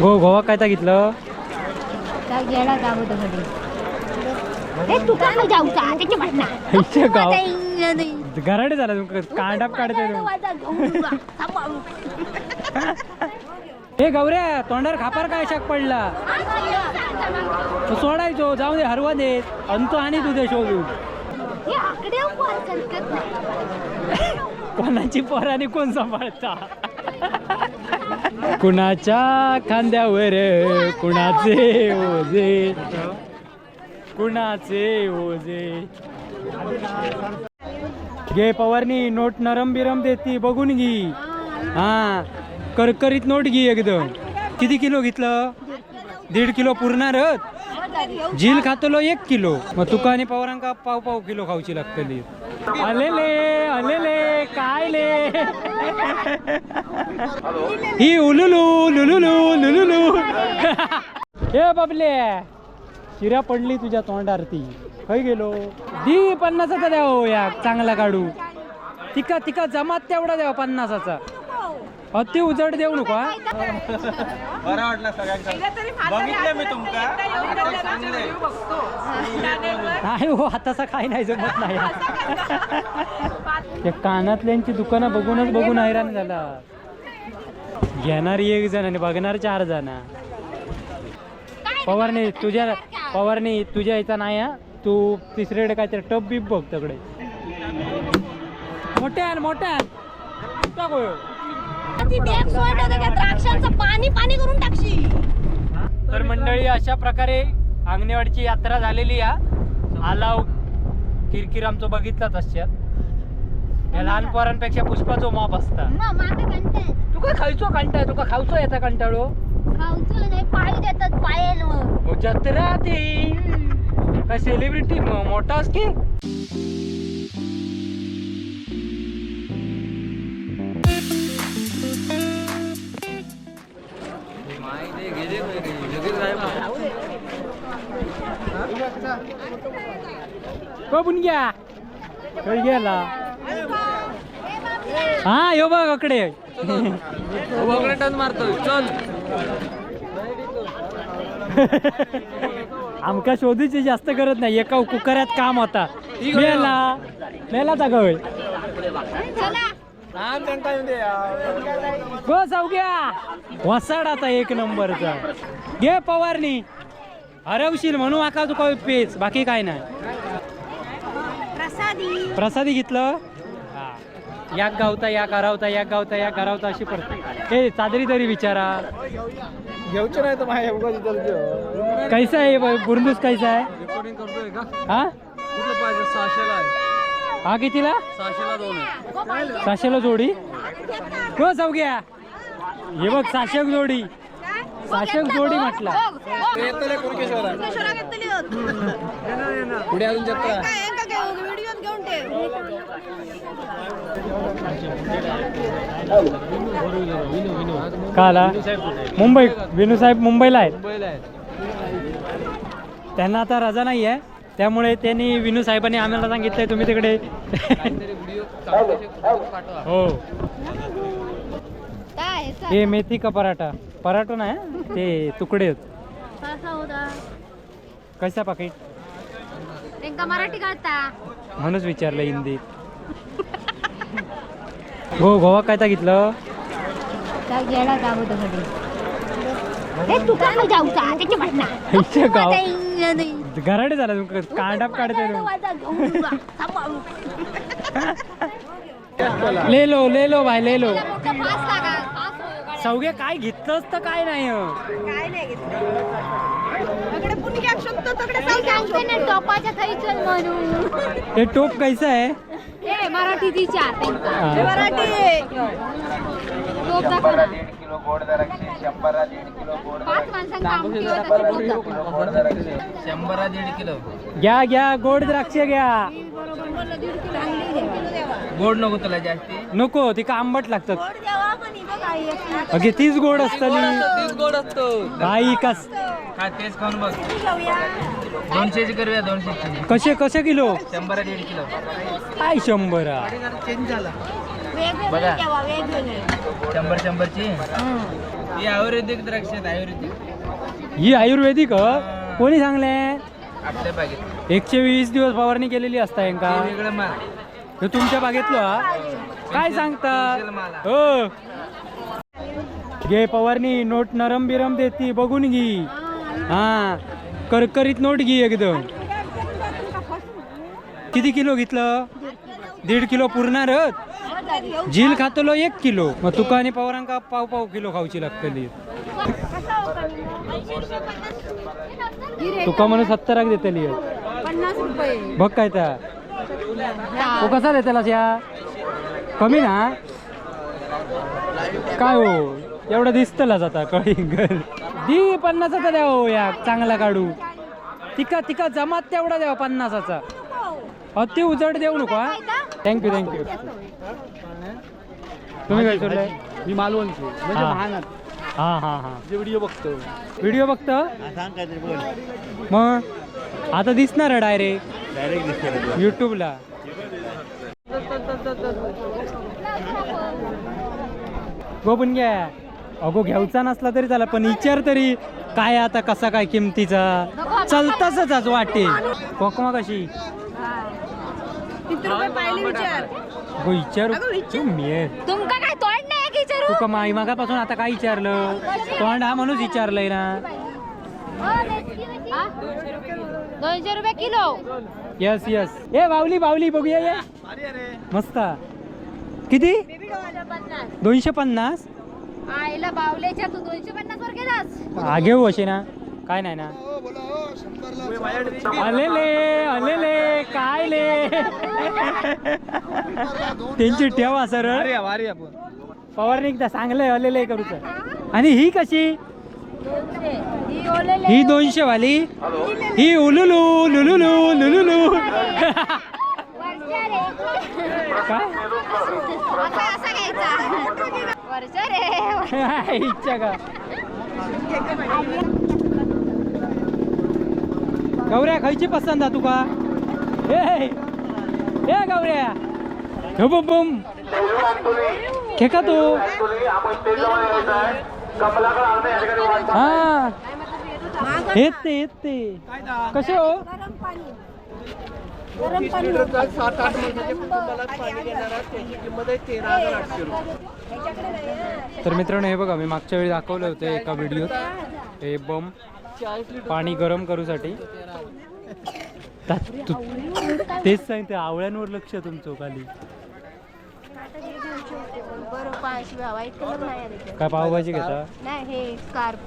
गो गोवा काय घेतलं? काय गेला का होतं मध्ये ए तू का नाही जाऊ का त्याच्या भांडणा इथे गाव नाही. गराडे झाला तुमका कांडाप काढते हे गौऱ्या तोंडावर खापार काय शाक पडला? तो सोडायचो जाऊ दे हरवा दे. अंत आणि तुझे हे नाही. कोणाची पोर आणि कोण सांभाळता? कुणाच्या खांद्यावर कुणाचे ओझे? कुणाचे ओझे? घे पवारनी नोट नरम बिरम देती बघून घे. हा करकरीत नोट घे एकदम. किती किलो घेतलं? दीड किलो पुरणार झील खातलो एक किलो. मग तुका आणि पवारांका पाव पाव किलो खाऊची लागतली. आलेले आलेले काय ले ही उलुलू लुलुलू लुलुलू. हे बाबले चिऱ्या पडली तुझ्या तोंडार ती खय गेलो? दी पन्नासाचा द्या हो या चांगला काढू. तिका तिका जमात तेवढा द्यावा पन्नासाचा. अति उजड देऊ नको हा. बरं वाटलं सगळ्यांना बघितलं मी तुमका नाही हो आताचा काही नाही जमत नाही. त्या कानातल्यांची दुकानं बघूनच बघून हैराण झाला. घेणारी एक जण आणि बघणार चार जण. पवारने तुझ्या पवारने तुझ्या इथं नाही हा. तू तिसरीकडे काहीतरी टप बीप बघ तकडे. मोठ्यान मोठ्यान. पाणी पाणी करून टाकशी तर मंडळी अशा प्रकारे अंगणेवाडीची यात्रा झालेली या. आलाव किरकिर आमचं बघितलाच असतात या लहान पोरांपेक्षा पुष्पाचो माप असता. तुका खायचो कंटाळ? तुका खावचो येता कंटाळो? खाऊचं नाही पाय देतात मग जत्रा ती काय सेलिब्रिटी मोठा अस की? बघून घ्या कळ गेला. हा यो बघ अकडे टन मारतोय चल आमका शोधूची जास्त करत नाही. एका कुकऱ्यात काम होता. मेला. मेला जागोय गवळ लहान त्यांना येऊन वसाड आता एक नंबरचा. घे पवारनी. हरवशील म्हणून आका तुका पेच. बाकी काय नाही. प्रसादी. प्रसादी घेतलं? हा. याक गावता याक हरावता याक गावता याक हरावता अशी पडते ए चादरी तरी विचारा. घेऊचे नाही तर माझ्या कैसा आहे बुरंदूस कैसा आहे? रेकॉर्डिंग करतोय का? हा? कुठलं पाहिजे? सहाशेला आहे. हा कितीला? सहाशेला दोन सहाशेला जोडी? हो जाऊग्या हे बघ साशक जोडी. साशक जोडी म्हटला. येतले कुणकेश्वर पुढे अजून जत्रा. काला? मुंबई विनू साहेब मुंबईला आहेत. त्यांना आता रजा नाही आहे. त्यामुळे त्यांनी विनू साहेबांनी आम्हाला सांगितलंय तुम्ही तिकडे हो. हे मेथी का पराठा? पराठा नाही हं? ते तुकडे आहेत. कसा होता. कैसा पाकिट मराठी कळता म्हणूनच विचारलं हिंदीत हो गोवा काय घेतलं? गराडे झाला तुमका कांडाप काढते ले लो ले लो भाई ले लो सौगे काय घेतलंच तर काय नाही हं. टोपाच्या थई चल म्हणून हे टोप कैसा आहे मराठी हा. टोप दाखव ना. होतं ते टोप दाखव. शंभरा दीड किलो घ्या घ्या गोड द्राक्ष घ्या गोड नको तुला जास्ती नको ती का आंबट लागतात अगे तीच गोड असतली तीस गोड असतो बाई कस हा तेच खाऊन बघ. दोनशेची करूया दोनशेची. कसे कसे किलो? शंभरा दीड किलो. काय शंभर? हा? बघा. वेगवेगळे. शंभर शंभरची? ही आयुर्वेदिक द्राक्ष आहेत आयुर्वेदिक. ही आयुर्वेदिक? कोणी सांगले? आपल्या बागेत. एकशे वीस दिवस फवारणी केलेली असता यांका. वेगळं माल. हे तुमच्या बागेतलो हा? काय सांगता. हो. घे फवारणी नोट नरम बिरम देती बघून घे. हा. करकरीत नोट घे एकदम. किती किलो घेतलं? दीड किलो पुरणारच झील खातलो एक किलो. मग तुका आणि पवारांका पाव पाव किलो खाऊची लागतली. तुका म्हणून सत्तराक देतली. बघ काय त्या. तो कसा देतला या कमी ना? काय हो? एवढं दिसतलाच आता कळी दी पन्नासाचा द्या हो या चांगला काढू. तिका तिका जमात तेवढा द्यावा पन्नासाचा. अति उजड देऊ नको थँक्यू थँक्यू तुम्ही काय सोडलंय? मी मालवणचे म्हणजे हा. महानात. हा हा हा. जे व्हिडिओ बघतो. व्हिडिओ बघतं? सांग काहीतरी बोल. मग? आता दिसणार डायरेक्ट. डायरेक्ट दिसते युट्यूबला गो पण घ्या. अगो घ्यावचा नसला तरी चालेल पण विचार तरी. काय आता कसा काय किमतीचा? चलताच आज वाटेल. कोकमा कशी? गो तुमका काय तोंड नाही विचारू? तुका माई मागापासून आता काय विचारलं? तोंड हा म्हणून विचारलंय ना. हा? दोनशे रुपये किलो. यस यस ए बावली बावली बघूया ये. मस्त. किती? दोनशे पन्नास? आईला बावल्याच्या तू दोनशे पन्नास वर गेलास? हा घेऊ असे ना काय नाही ना. आलेले आलेले काय ले? त्यांची ठेवा सरळ वारी आपण पवारनी एकदा सांगलंय आलेले करूच आणि ही कशी? ही ओलेले. ही दोनशे वाली ही उलुलू लुलुलू लुलुलू. काय इच्छा का? गौऱ्या खायची पसंत आहे तुका? ए ए गौऱ्या. हो बम बम. खेका तू. हा. येत ते येत. ते कसे हो? सात आठ कुटुंबाला पाणी देणारा त्याची किंमत आहे तेरा हजार आठशे रुपये. तर मित्रांनो हे बघा मी मागच्या वेळी दाखवलं होतं एका व्हिडिओत. हे बम पाणी गरम करूसाठी तेच सांगते आवळ्यांवर लक्ष तुमचं खाली. काय पावभाजी घेता? नाही हे स्कार्फ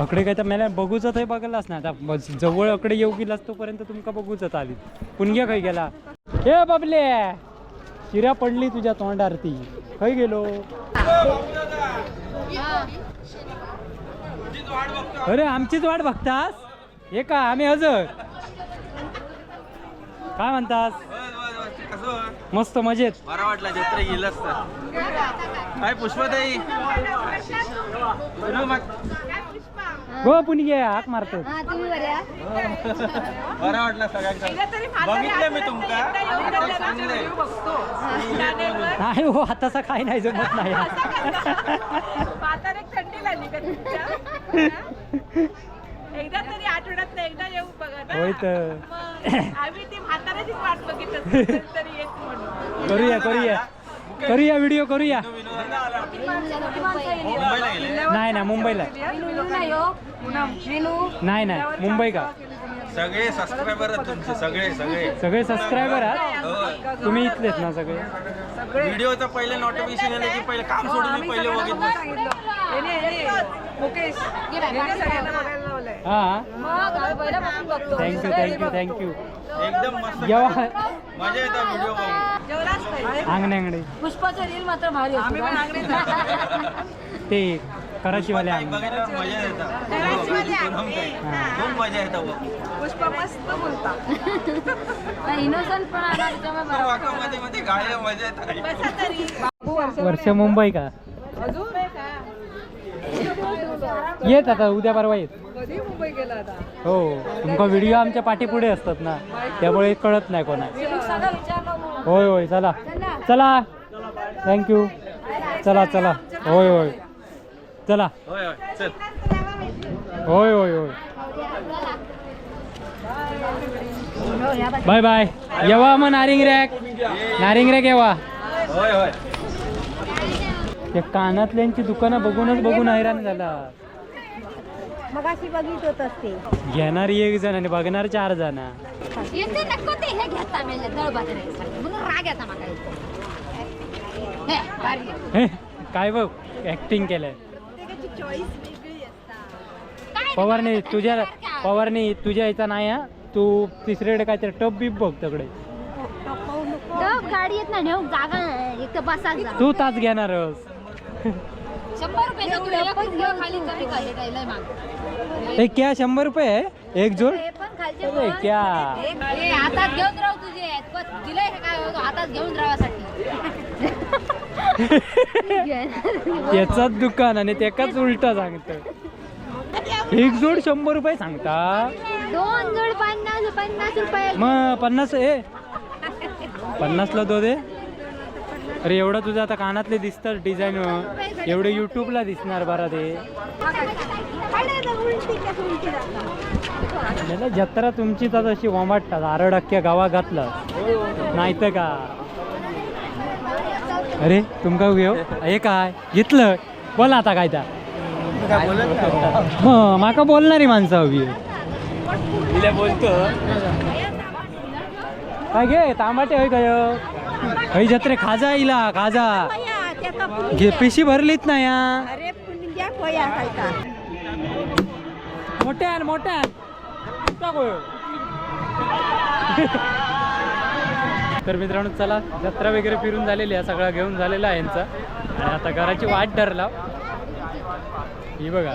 अकडे काय तर मला बघूच हे बघलाच ना आता जवळ अकडे येऊ गेलास तोपर्यंत तुमका बघूच आली. पुणग्या खय गेला? हे बाबले शिऱ्या पडली तुझ्या तोंडारती खय गेलो? अरे आमचीच वाट बघतास? हे का आम्ही हजर? काय म्हणतास? मस्त मजेत. बरा वाटला जत्रे गेलंच तर काय पुष्पताई हो पुणगे हाक मारतो हा तुम्ही बऱ्या बरा वाटला सगळ्यांचा. बघितलं मी तुमका आता चांगले नाही हो आताचा काय नाही जमत नाही. म्हातारे थंडी लागली का तुमच्या. एकदा तरी आठवड्यात एकदा येऊ बघा ना. होय तर. मग आम्ही ती म्हाताऱ्याचीच वाट बघित असतो तरी येत म्हणून. करूया करूया. करूया व्हिडिओ करूया. मुंबईला गेले नाही ना मुंबईला. नाही नाही मुंबई का? सगळे सबस्क्रायबर तुमचे सगळे सगळे. सगळे सबस्क्रायबर आहात. तुम्ही इथलेच ना सगळे? व्हिडिओचं पहिले नोटिफिकेशन आले की पहिले काम सोडून मी पहिले बघितलं. मुकेश हा? थँक्यू थँक्यू थँक्यू एकदम मस्त. जेव्हा मजा व्हिडिओ अंगणे अंगणे पुष्पाचं रील मात्र भारी आम्ही पण आंगडीत ते कराचीवाले ताई अंगणे. बघायला मजा येतात खूप मजा येतं. बघ. पुष्पा मस्त बोलता. इनोसंट पण आला त्याच्यामुळे तो वाकामध्ये मध्ये गायला मजा येतात बसा तरी वर्ष मुंबई का? अजून? येत आता उद्या परवा येत. मुंबई गेला आता. हो तुमका व्हिडिओ आमच्या पाठीपुढे असतात ना. त्यामुळे कळत नाही कोणा होय होय चला. चला. थँक्यू चला. चला होय होय चला. होय होय. चल. होय होय होय. बाय बाय येवा मग नारिंग रॅक. नारिंग रॅक येवा. होय होय. ते कानातल्यांची दुकानं बघूनच बघून हैराण झाला. मग अशी बघित होत असते घेणारी एक जण आणि बघणार चार जण येते नको ते हे घेता मेले दळबाजरे म्हणून राग येता माका इथे. हे, भारी आहे. हे, काय बघ ऍक्टिंग केलंय काय पवारने रे, तुझ्या सारखा. पवारने तुझ्या याचा नाही हा तू तिसरीकडे काहीतरी टप बीप बघ तकडे दब गाडी येत नाही हो, जागा नाही. एक तर बसा जा. तू तास घेणारस शंभर रुपये तुला एकच घे खाली कमी खाली राहिलंय मागं. क्या शंभर रुपये आहे? एक जोड? हे अरे. क्या? हातात घेऊन राहू तुझे. पण दिलंय का काय? हो, हातात घेऊन राहासाठी. त्याचाच दुकान आणि त्याकाच उलटा सांगत एक जोड शंभर रुपये सांगता? दोन जोड पन्नास पन्नास रुपये. मग पन्नास ए. पन्नासला दो दे. अरे एवढं तुझं आता कानातले दिसतात डिझाईन एवढे युट्यूबला दिसणार बरा ते. जत्रा तुमचीच आता अशी वामाटतात आरड अख्ख्या गावा घातलं नाही तर का अरे तुमका घेऊ हे काय? घेतलं? बोला आता काय त्या. हं, माका बोलणारी माणसं हवी बोलतो. काय घे तांबाटे होय काय हई जत्रे खाजा इला खाजा. घे पिशी भरलीत ना या. मोठ्यान मोठ्यान तर मित्रांनो चला जत्रा वगैरे फिरून झालेली आहे सगळं घेऊन झालेला आहे यांचा. आणि आता घराची वाट धरला. ही बघा.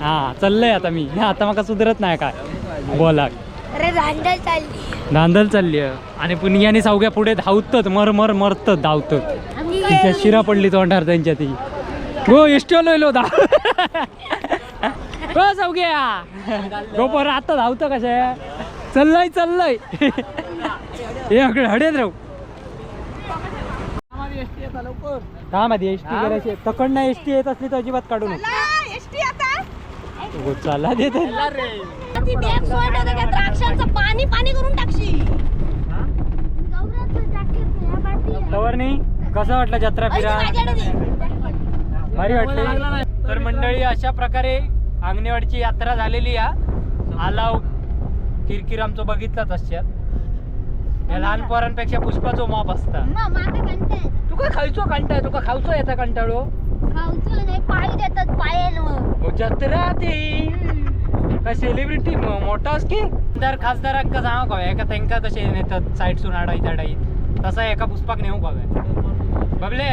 हा चाललंय आता मी. आता मका सुधरत नाही काय. बोला. अरे रांडल चालली. धांदल चालली आहे. आणि पुण्याने सावग्या पुढे धावतात मर मर मरतात धावतात. तिच्या शिरा पडली तोंडार त्यांच्या ती. गो इष्ट लोयलो दा. गो सावग्या. गो पर आता धावतं कशा? चाललंय चाललंय. हे अकडे हडेत राहू. थांब आधी एस टी करायची तकडनं एस टी येत असली तर अजिबात काढू नको. चाला देत. ती बॅग सोड आता त्या द्राक्षांचं पाणी पाणी करून टाकशी फवारणी कसं वाटलं जत्रा फिरा भारी वाटली. तर मंडळी अशा प्रकारे अंगणेवाडीची यात्रा झालेली या. आलाव किरकिर आमचं बघितलाच असतात या लहान पोरांपेक्षा पुष्पाचो माप असता. तुका खायचो कंटाळ? तुका खावचो येता कंटाळो? नाही पाय देतात पायांवर हो, जत्रा ती काय सेलिब्रिटी मोठाच की? आमदार खासदाराक का सांगा कळ्या एका त्यांका तसे नेतात साईडसून आडाईत आडाईत तसा एका पुष्पाक नेऊ कळ्या बघले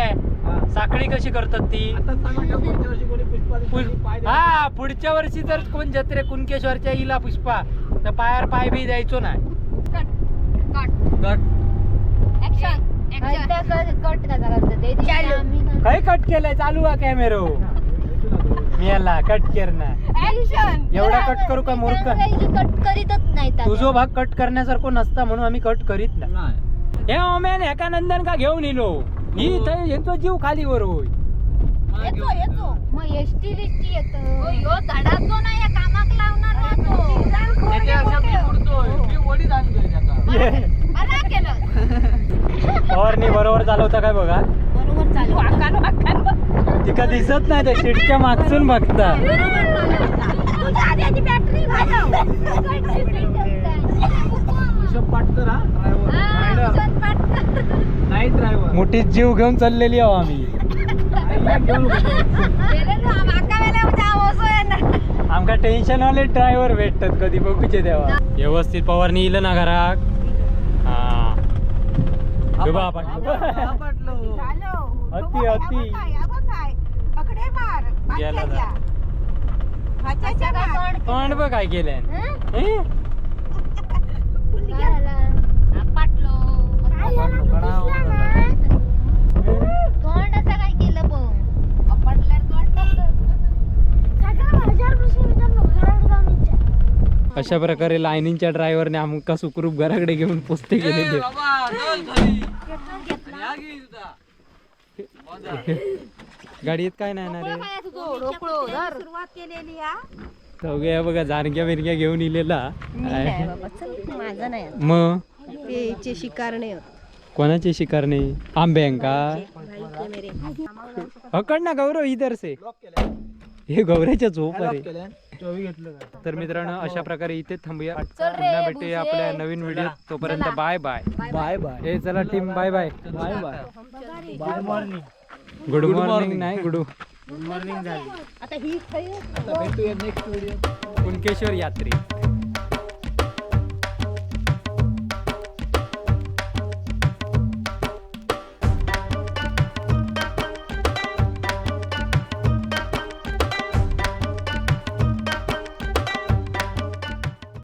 साखळी कशी करतात ती? आता सांगा का पुढच्या वर्षी कोणी पुष्पा दिसली, पाय द्या. हा पुढच्या वर्षी जर कोण जत्रे कुणकेश्वरच्या इला पुष्पा तर पायावर पाय बी द्यायचो नाही काय कट केलंय चालू आहे कॅमेरो मी याला कट करणार. एवढा कट करू का मूर्ख? कट करीतच नाही तुझो भाग कट करण्यासारखं नसता म्हणून आम्ही कट करीत नाही. हे ओम्यान एका नंदन का घेऊन येलो ही. इथं यांचो जीव खाली वर होय. येतो येतो. मग एसटी रिस्टी येतो. यो धडाचो नाही या कामाक लावणार बरा केलं. फवारणी बरोबर चालवता काय बघा? बरोबर चालू तिका दिसत नाही त्या सीटच्या मागसून बघता. तुझ्या आधी आधी बॅटरी घालव हिशोब पाठ करा नाही ड्रायव्हर मोठी जीव घेऊन चाललेली आहो आम्ही. आमका टेन्शन वाले ड्रायव्हर भेटतात कधी बघूचे तेव्हा व्यवस्थित पवारणी येईल ना घरात हा. अति अति. गेला जा. तोंड बघ काय केलंय. हे? अशा प्रकारे लाईनीच्या ड्रायव्हरने आमका सुखरूप घराकडे घेऊन पोचते गेलेले. गाडीत काय नाही ना रे सुरुवात केलेली हा? सगळ्या बघा जाणक्या बिरक्या घेऊन इलेला. माझं नाही मग शिकार नाही कोणाची शिकार नाही? आंब्यांका हकड ना गौरव इधर से. हे गौऱ्याच्या झोप आहे. तर मित्रांनो अशा प्रकारे इथे थांबूया. पुन्हा भेटूया आपल्या नवीन व्हिडिओ तोपर्यंत बाय बाय. Bye bye. हे चला team bye bye. Bye bye. Good morning good morning नाही गुड आता ही आता भेटूया नेक्स्ट व्हिडिओ कुणकेश्वर यात्री.